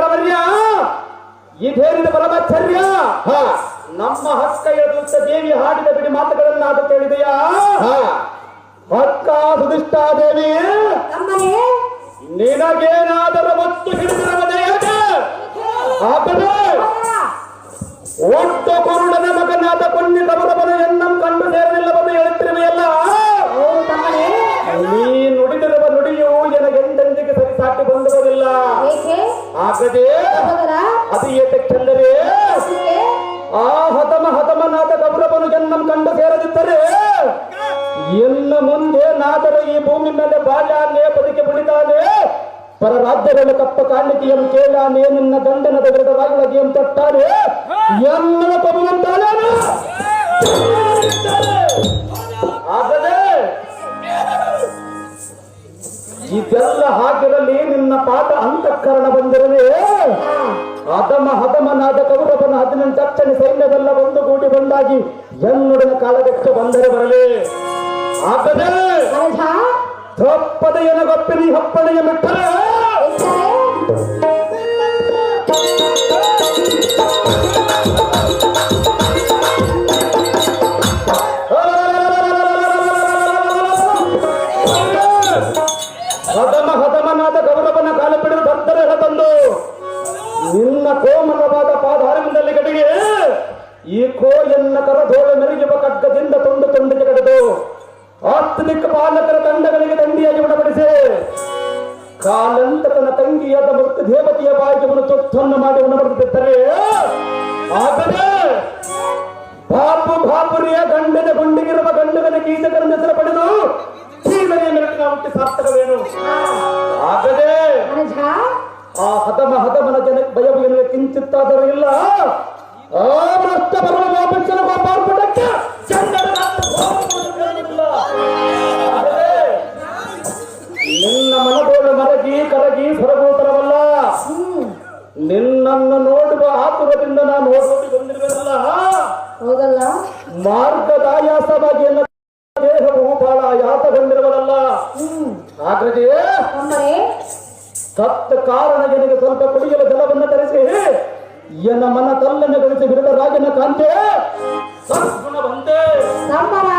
ಪರಮರ್ಯ ಇದೇನಿದ ಪರಮಾಚಾರ್ಯ ಹಾ. ನಮ್ಮ ಹಕ್ಕ ಎದುರುತ್ತ ದೇವಿ ಹಾಡಿದ ಬಿಡಿ ಮಾತುಗಳನ್ನ ಅದು ಕೇಳಿದೆಯಾ? ಹಾ. ಹಕ್ಕ ಸುಧಿಷ್ಠಾ ದೇವಿ ನಿನಗೇನಾದರೂ ಒತ್ತು ಆಗದೆ ಅದು ಏತಕ್ಕೆಂದರೆ? ಆ ಹತಮ ಹತಮನಾದ ಗೌರವನು ಜನ್ಮ ಕಂಡು ಸೇರದಿದ್ದರೆ ಎನ್ನ ಮುಂದೆ ನಾತರ ಈ ಭೂಮಿ ಮೇಲೆ ಬಾಲ್ಯಾನೇ ಬದುಕಿ ಬಿಡಿದಾನೆ ಪರ ರಾಜ್ಯಗಳ ಕಪ್ಪ ಕಾಣಿಕೆಯನ್ನು ಕೇಳಾನೆ ನಿನ್ನ ಗಂಡನದ ವಿರುದ್ಧವಾಗಿ ತೊಟ್ಟಾನೆ ಎಲ್ಲ ತರುವಂತಾನೇನು ಇದೆಲ್ಲ ಹಾಗಿರಲಿ ನಿನ್ನ ಪಾಠ ಅಂತಃಕರಣ ಬಂದಿರಲಿ. ಅದಮ ಹದಮನಾದ ಕೌರವನ ಹದಿನೆಂಟು ಅಕ್ಷಣೆ ಸೈನ್ಯದೆಲ್ಲ ಒಂದು ಗೂಡಿ ಬಂದಾಗಿ ಎನ್ನುಡಿನ ಕಾಲದಕ್ಕೆ ಬಂದರೆ ಬರಲಿ. ಆಗದೆ ತಪ್ಪದ ಎನಗೊಪ್ಪಿನಿ ಹಪ್ಪನೆಯ ಮೆಟ್ಟರೆ ಹದಮ ಹದಮನಾದ ಗೌರವನ ಕಾಲ ಬಿಡಲು ಭಕ್ತರ ತಂದು ನಿನ್ನ ಕೋಮಲವಾದ ಪಾದಾರವಿಂದಲ್ಲಿ ಕಡೆಗೆ ಈ ಕೋಯನ್ನ ಕರದೋಳ ಮೆರುಗುವ ಕಗ್ಗದಿಂದ ತುಂಡು ತುಂಡಿಗೆ ಕಡೆದು ಆತ್ಮಿಕ ಪಾಲಕರ ತಂಡಗಳಿಗೆ ದಂಡಿಯಾಗಿ ಕಾಲಂತ ತನ್ನ ತಂಗಿಯಾದ ಮೃತ ದೇವತೆಯ ಬಾಯಿಗೆ ತೊತ್ತನ್ನು ಮಾಡಿ ಉಣಬಡಿಸುತ್ತಾರೆ ಆದರೆ ಬಾಪು ಬಾಪುರಿಯ ಗಂಡನ ಗುಂಡಿಗಿರುವ ಗಂಡಗನ ಗೀತಗಳನ್ನು ಹೆಸರು ಹುಟ್ಟಿ ಸಾರ್ಥಕವೇನು? ಆಗದೆ ಆ ಹದಮ ಹದಮನ ಜನ ಭಯವು ಎನ್ನುವ ಕಿಂಚಿತ್ತಾದರೂ ಇಲ್ಲ. ಆ ಭ್ರಷ್ಟ ಬರುವ ವಾಪಸ್ಸನ ಪಾರ್ಪಟಕ್ಕೆ ನಿನ್ನ ಮನದೋಳ ಮರಗಿ ಕರಗಿ ಸೊರಗೋತರವಲ್ಲ ಹ್ಮ್ ನಿನ್ನನ್ನು ನೋಡುವ ಆತುರದಿಂದ ನಾನು ಓಡೋಡಿ ಬಂದಿರುವ ಮಾರ್ಗದಾಯಾಸವಾಗಿ ಎಲ್ಲ ತಮ್ಮನೇ ಸತ್ತ ಕಾರಣ ನನಗೆ ಸ್ವಲ್ಪ ಕುಡಿಯಲು ಜಲವನ್ನು ತರಿಸಿ. ಎನ್ನ ಮನ ತಲ್ಲನ್ನು ಗಳಿಸಿ ಬಿಡದ ರಾಜನ ಕಾಂತೆ ಸದ್ಗುಣ ಬಂದೆ. ತಮ್ಮನಾದ ಕೀಚಕಾಗ್ರನೇ